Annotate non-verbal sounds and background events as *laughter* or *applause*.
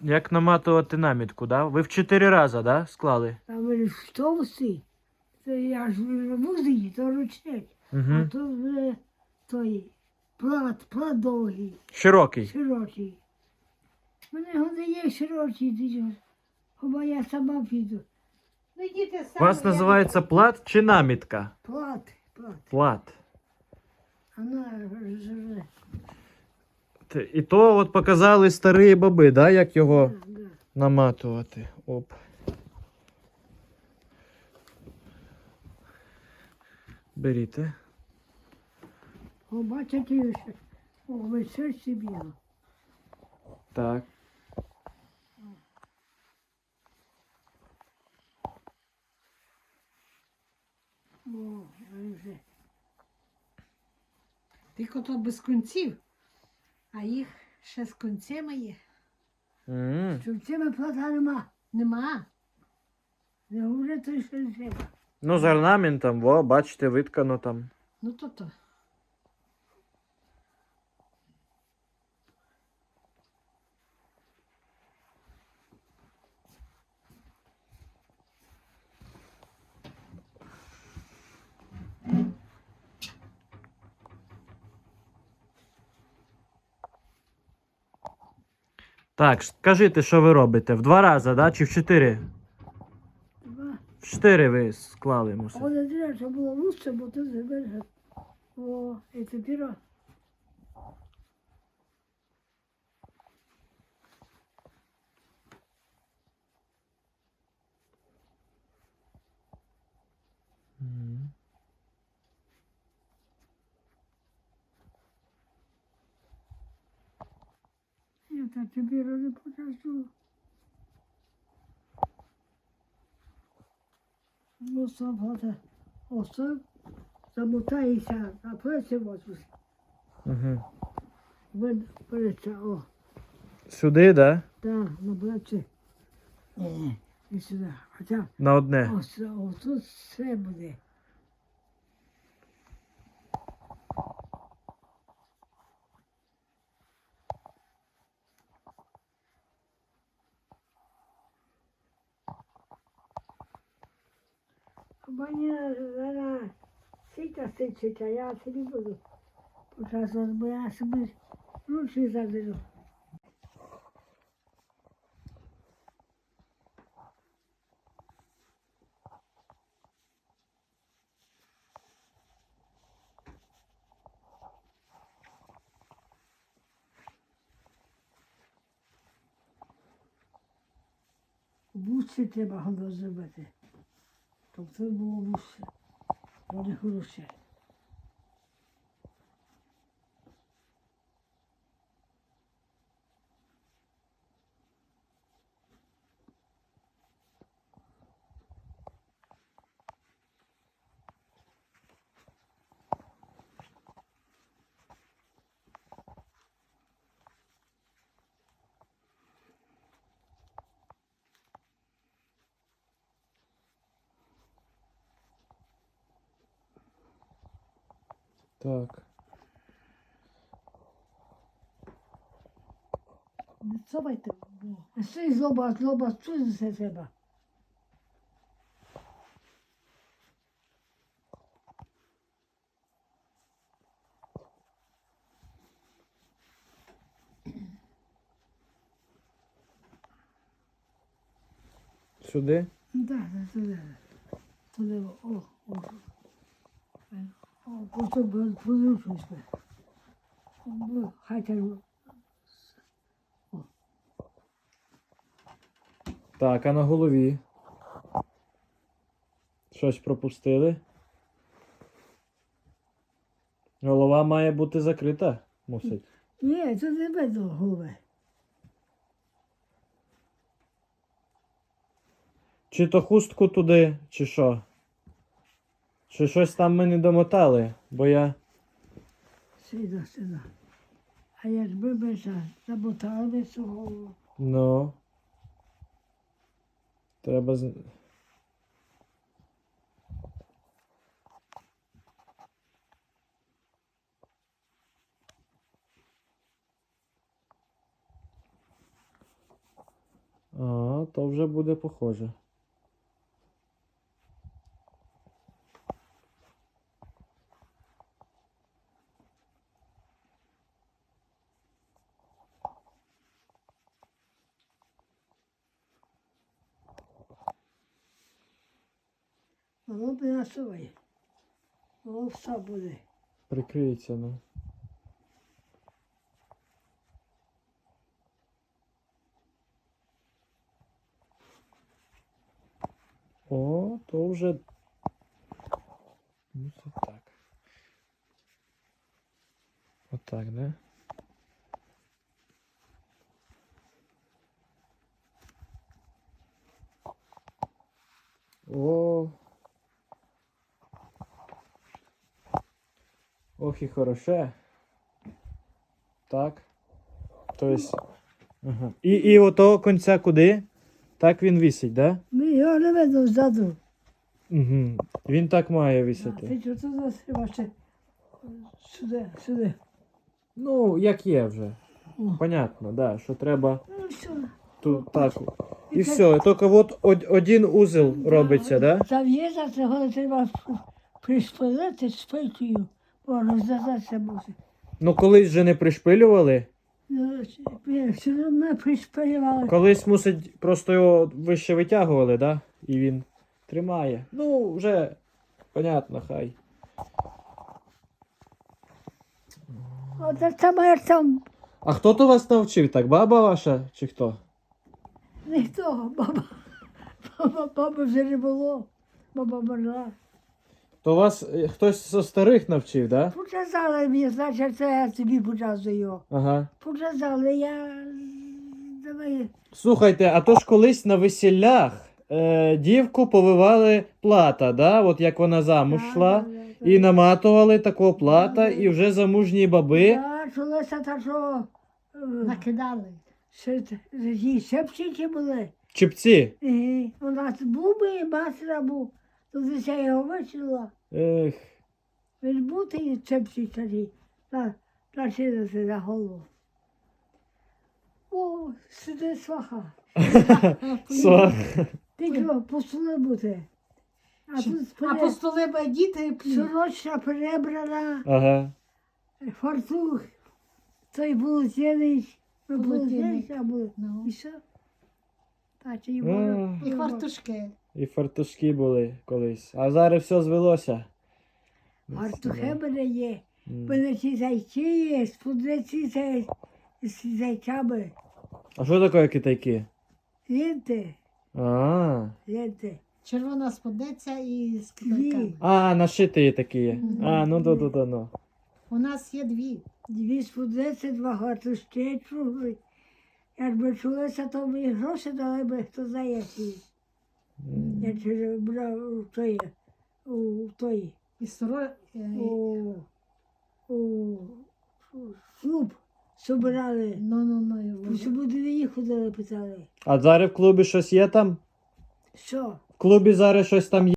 Як наматувати намітку, да? Ви в чотири рази, да, склали? А вони ж товсті. Це я ж музеї, то ручник. А Угу. то вже той плат, плат довгий, Широкий. широкий. Мене є широкі, ти ж. Я сама піду. Ну діти У самі. вас називається плат чи намітка? Плат, плат. Плат. Вона ж. І то от показали старі баби, да, як його наматувати. Оп. Беріте. О, бачите, серці біло. Так. О, вже. Тільки то без кінців, а їх ще з кінцями є. Що в цьому нема. Нема. Не говори, то що треба. Ну, з орнаментом, во, бачите, виткано там. Ну то то. Так, скажіть, що ви робите? В два рази, да? Чи в чотири? Два. В чотири ви склали мусите. Але треба, щоб було лучше, бо тут забере. О, і тепер. Мгм. Та тепер не покажу. Ну, собака. Ось замотається на плечі возьмеш. Мгм. Вин плече, о. Сюди, да? Так, на плечі. Е, і сюди. Хоча На одне. ось, ось тут все буде. Мені зараз сіка сичить, а я не буду. Почасу, бо я собі ручки задержу. Вуще треба воно зробити. Тобто було вуще. Вони хороше. Так. Не цовайте. бо А ще злоба, злоба, що це треба? Сюди? Ну так, так, туди. Туди, о, о. О, потім позручність. Хай так. Так, а на голові. Щось пропустили. Голова має бути закрита, мусить. Ні, це не без голови. Чи то хустку туди, чи що? Чи щось там ми не домотали, бо я. Сюди, сюди. А якби ми за- замотали цю голову. Ну. Треба з. А, то вже буде похоже. Воно б насує. Воно все буде. Прикриється, ну. О, то вже. Ну, це так. Отак, да? Ох і хороше. Так. Тобто. Ага. І, і отого конця куди? Так він висить, да? Ми його не видно ззаду. Угу. Він так має висіти. ти чого тут застрибав ще? Сюди, сюди. Ну, як є вже. О. Понятно, да, що треба Ну все. тут так. І все, тільки от од- один узел робиться, да? Зав'єза цього не треба пришпилити шпилькою, бо розв'язатися мусить. Ну колись же не пришпилювали. Ну, Все одно пришпилювали. Колись мусить, просто його вище витягували, да? І він тримає. Ну, вже понятно, хай. Так само, там А хто то вас навчив так? Баба ваша чи хто? ніхто, баба. Баба, баба вже не було. Баба мерла. То вас е, хтось зі старих навчив, да? Показали мені, значить, це я тобі показую. Ага. Показали, я давай. Слухайте, а то ж колись на весіллях е, дівку повивали плата, да? От як вона замуж йшла, і наматували такого плата, і вже замужні баби. Я чулася та що е, Накидали. ще ті шепчики були. Чіпці. І у нас був би мастера був, то десь я його вичила. Ех. Він був той шепчик тоді, на, начинити за голову. О, сиди сваха. *laughs* Свах. Ти чого, посули бути. А тут А пере- діти сорочка перебрана, Ага. фартух, той ми Полотенець. полотенця були. Ну. І що? Так, і було. І фартушки. І фартушки були колись. А зараз все звелося. Фартухи мене є. Мене ці зайці є, спудниці з зайцями. А що таке китайки? Ленти, А, ленти. Червона сподниця і з китайками. а нашиті такі є. Мгм. А, ну то то то ну. У нас є дві. Дві спудниці, два гартушки чули. Якби чулися, то мені гроші дали би, хто знає які. Я через брав у той, у той, І соро... е, у, у клуб собирали. Ну, ну, ну, я Щоб воно. люди їх ходили, питали. А зараз в клубі щось є там? Що? В клубі зараз щось там є.